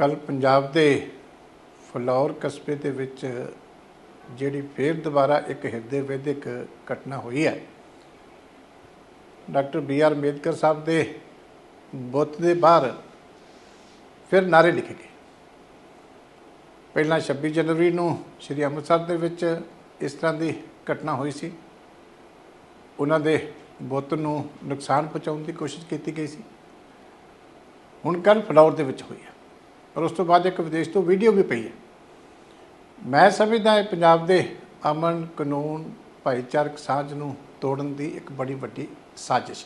ਕੱਲ ਪੰਜਾਬ ਦੇ ਫਲੌਰ ਕਸਬੇ ਦੇ ਵਿੱਚ ਜਿਹੜੀ ਫੇਰ ਦੁਬਾਰਾ ਇੱਕ ਹਿਰਦੇ ਵੈਦਿਕ ਘਟਨਾ ਹੋਈ ਹੈ। Doctor B R Ambedkar Sahib ਦੇ ਬੁੱਤ ਦੇ ਬਾਹਰ ਫਿਰ ਨਾਰੇ ਲਿਖੇ ਗਏ। ਪਹਿਲਾਂ 26 ਜਨਵਰੀ ਨੂੰ ਸ੍ਰੀ ਅੰਮ੍ਰਿਤਸਰ ਦੇ ਵਿੱਚ ਇਸ ਤਰ੍ਹਾਂ ਦੀ ਘਟਨਾ ਹੋਈ ਸੀ। ਉਹਨਾਂ ਦੇ ਬੁੱਤ ਨੂੰ ਨੁਕਸਾਨ ਪਹੁੰਚਾਉਣ ਦੀ ਕੋਸ਼ਿਸ਼ ਕੀਤੀ ਗਈ ਸੀ। ਹੁਣ ਕੱਲ ਫਲੌਰ ਦੇ ਵਿੱਚ ਹੋਈ ਹੈ। ਔਰ ਉਸ ਤੋਂ ਬਾਅਦ ਇੱਕ ਵਿਦੇਸ਼ ਤੋਂ ਵੀਡੀਓ ਵੀ ਪਈ ਹੈ। ਮੈਂ ਸਮਝਦਾ ਇਹ ਪੰਜਾਬ ਦੇ ਅਮਨ, ਕਾਨੂੰਨ, ਭਾਈਚਾਰਕ ਸਾਂਝ ਨੂੰ ਤੋੜਨ ਦੀ ਇੱਕ ਬੜੀ ਵੱਡੀ ਸਾਜ਼ਿਸ਼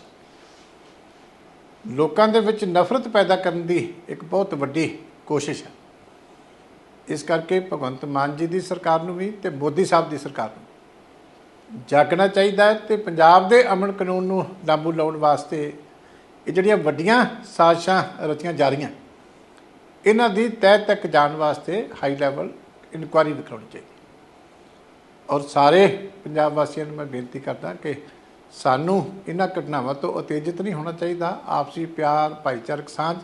ਲੋਕਾਂ ਦੇ ਵਿੱਚ ਨਫ਼ਰਤ ਪੈਦਾ ਕਰਨ ਦੀ ਇੱਕ ਬਹੁਤ ਵੱਡੀ ਕੋਸ਼ਿਸ਼ ਹੈ। ਇਸ ਕਰਕੇ ਭਗਵੰਤ ਮਾਨ ਜੀ ਦੀ ਸਰਕਾਰ ਨੂੰ ਵੀ ਤੇ ਮੋਦੀ ਸਾਹਿਬ ਦੀ ਸਰਕਾਰ ਨੂੰ ਜਾਗਣਾ ਚਾਹੀਦਾ ਹੈ ਤੇ ਪੰਜਾਬ ਦੇ ਅਮਨ, ਕਾਨੂੰਨ ਨੂੰ ਲਾਗੂ ਲਾਉਣ ਵਾਸਤੇ ਇਹ ਜਿਹੜੀਆਂ ਵੱਡੀਆਂ ਸਾਜ਼ਿਸ਼ਾਂ ਰਚੀਆਂ ਜਾ ਰਹੀਆਂ ਇਹਨਾਂ ਦੀ ਤਹਿ ਤੱਕ ਜਾਣ ਵਾਸਤੇ ਹਾਈ ਲੈਵਲ ਇਨਕੁਆਰੀ ਵੀ ਕਰਾਉਣੀ ਚਾਹੀਦੀ। ਔਰ ਸਾਰੇ ਪੰਜਾਬ ਵਾਸੀਆਂ ਨੂੰ ਮੈਂ ਬੇਨਤੀ ਕਰਦਾ ਕਿ ਸਾਨੂੰ ਇਹਨਾਂ ਘਟਨਾਵਾਂ ਤੋਂ ਉਤੇਜਿਤ ਨਹੀਂ ਹੋਣਾ ਚਾਹੀਦਾ, ਆਪਸੀ ਪਿਆਰ, ਭਾਈਚਾਰਕ ਸਾਂਝ,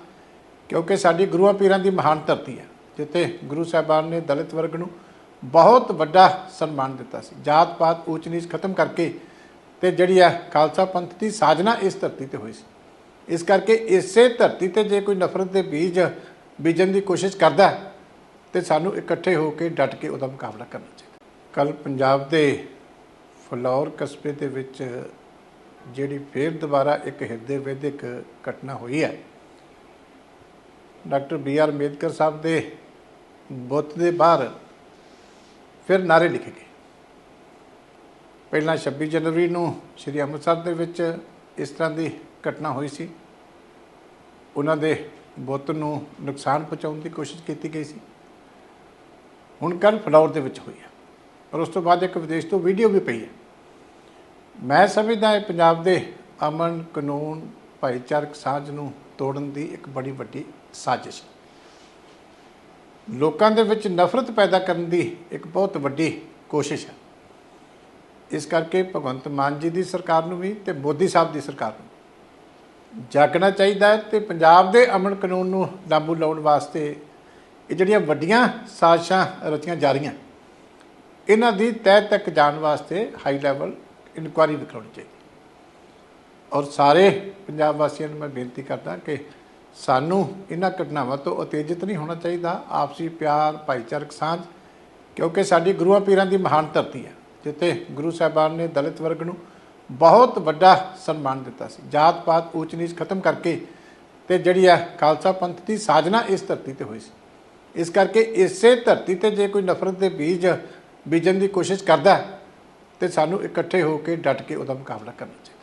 ਕਿਉਂਕਿ ਸਾਡੀ ਗੁਰੂਆਂ ਪੀਰਾਂ ਦੀ ਮਹਾਨ ਧਰਤੀ ਹੈ, ਜਿੱਥੇ ਗੁਰੂ ਸਾਹਿਬਾਨ ਨੇ ਦਲਿਤ ਵਰਗ ਨੂੰ ਬਹੁਤ ਵੱਡਾ ਸਨਮਾਨ ਦਿੱਤਾ ਸੀ। ਜਾਤ ਪਾਤ ਊਚ ਨੀਚ ਖਤਮ ਕਰਕੇ ਤੇ ਜਿਹੜੀ ਆ ਖਾਲਸਾ ਪੰਥ ਦੀ ਸਾਜਨਾ ਇਸ ਧਰਤੀ ਤੇ ਹੋਈ ਸੀ। ਇਸ ਕਰਕੇ ਇਸੇ ਧਰਤੀ ਤੇ ਜੇ ਕੋਈ ਨਫ਼ਰਤ ਦੇ ਬੀਜ ਬੀਜਣ ਦੀ ਕੋਸ਼ਿਸ਼ ਕਰਦਾ ਹੈ, ਤੇ ਸਾਨੂੰ ਇਕੱਠੇ ਹੋ ਕੇ ਡਟ ਕੇ ਉਹਦਾ ਮੁਕਾਬਲਾ ਕਰਨਾ ਚਾਹੀਦਾ ਕੱਲ ਪੰਜਾਬ ਦੇ ਫਲੌਰ ਕਸਬੇ ਦੇ ਵਿੱਚ ਜਿਹੜੀ ਫੇਰ ਦੁਬਾਰਾ ਇੱਕ ਹਿਰਦੇ ਵੈਦਿਕ ਘਟਨਾ ਹੋਈ ਹੈ। Doctor B R Ambedkar Sahib ਦੇ ਬੁੱਤ ਦੇ ਬਾਹਰ ਫਿਰ ਨਾਰੇ ਲਿਖੇ ਗਏ। ਪਹਿਲਾਂ 26 ਜਨਵਰੀ ਨੂੰ ਸ੍ਰੀ ਅੰਮ੍ਰਿਤਸਰ ਦੇ ਵਿੱਚ ਇਸ ਤਰ੍ਹਾਂ ਦੀ ਘਟਨਾ ਹੋਈ ਸੀ। ਉਹਨਾਂ ਦੇ ਬੁੱਤ ਨੂੰ ਨੁਕਸਾਨ ਪਹੁੰਚਾਉਣ ਦੀ ਕੋਸ਼ਿਸ਼ ਕੀਤੀ ਗਈ ਸੀ। ਹੁਣ ਕੱਲ ਫਲੌਰ ਦੇ ਵਿੱਚ ਹੋਈ ਹੈ। ਔਰ ਉਸ ਤੋਂ ਬਾਅਦ ਇੱਕ ਵਿਦੇਸ਼ ਤੋਂ ਵੀਡੀਓ ਵੀ ਪਈ ਹੈ। ਮੈਂ ਸਮਝਦਾ ਇਹ ਪੰਜਾਬ ਦੇ ਅਮਨ, ਕਾਨੂੰਨ, ਭਾਈਚਾਰਕ ਸਾਂਝ ਨੂੰ ਤੋੜਨ ਦੀ ਇੱਕ ਬੜੀ ਵੱਡੀ ਸਾਜ਼ਿਸ਼ ਲੋਕਾਂ ਦੇ ਵਿੱਚ ਨਫ਼ਰਤ ਪੈਦਾ ਕਰਨ ਦੀ ਇੱਕ ਬਹੁਤ ਵੱਡੀ ਕੋਸ਼ਿਸ਼ ਹੈ। ਇਸ ਕਰਕੇ ਭਗਵੰਤ ਮਾਨ ਜੀ ਦੀ ਸਰਕਾਰ ਨੂੰ ਵੀ ਤੇ ਮੋਦੀ ਸਾਹਿਬ ਦੀ ਸਰਕਾਰ ਨੂੰ ਜਾਗਣਾ ਚਾਹੀਦਾ ਹੈ ਤੇ ਪੰਜਾਬ ਦੇ ਅਮਨ ਕਾਨੂੰਨ ਨੂੰ ਲਾਗੂ ਲਾਉਣ ਵਾਸਤੇ ਇਹ ਜਿਹੜੀਆਂ ਵੱਡੀਆਂ ਸਾਜ਼ਿਸ਼ਾਂ, ਰਚੀਆਂ ਜਾ ਰਹੀਆਂ, ਇਹਨਾਂ ਦੀ ਤਹਿ ਤੱਕ ਜਾਣ ਵਾਸਤੇ ਹਾਈ ਲੈਵਲ ਇਨਕੁਆਰੀ ਵੀ ਕਰਾਉਣੀ ਚਾਹੀਦੀ। ਔਰ ਸਾਰੇ ਪੰਜਾਬ ਵਾਸੀਆਂ ਨੂੰ ਮੈਂ ਬੇਨਤੀ ਕਰਦਾ ਕਿ ਸਾਨੂੰ ਇਹਨਾਂ ਘਟਨਾਵਾਂ ਤੋਂ ਉਤੇਜਿਤ ਨਹੀਂ ਹੋਣਾ ਚਾਹੀਦਾ, ਆਪਸੀ ਪਿਆਰ, ਭਾਈਚਾਰਕ ਸਾਂਝ, ਕਿਉਂਕਿ ਸਾਡੀ ਗੁਰੂਆਂ ਪੀਰਾਂ ਦੀ ਮਹਾਨ ਧਰਤੀ ਹੈ, ਜਿੱਥੇ ਗੁਰੂ ਸਾਹਿਬਾਨ ਨੇ ਦਲਿਤ ਵਰਗ ਨੂੰ ਬਹੁਤ ਵੱਡਾ ਸਨਮਾਨ ਦਿੱਤਾ ਸੀ। ਜਾਤ ਪਾਤ ਊਚ ਨੀਚ ਖਤਮ ਕਰਕੇ ਤੇ ਜਿਹੜੀ ਆ ਖਾਲਸਾ ਪੰਥ ਦੀ ਸਾਜਨਾ ਇਸ ਧਰਤੀ ਤੇ ਹੋਈ ਸੀ। ਇਸ ਕਰਕੇ ਇਸੇ ਧਰਤੀ ਤੇ ਜੇ ਕੋਈ ਨਫ਼ਰਤ ਦੇ ਬੀਜ ਬੀਜਣ ਦੀ ਕੋਸ਼ਿਸ਼ ਕਰਦਾ ਹੈ, ਤੇ ਸਾਨੂੰ ਇਕੱਠੇ ਹੋ ਕੇ ਡਟ ਕੇ ਉਹਦਾ ਮੁਕਾਬਲਾ ਕਰਨਾ ਚਾਹੀਦਾ।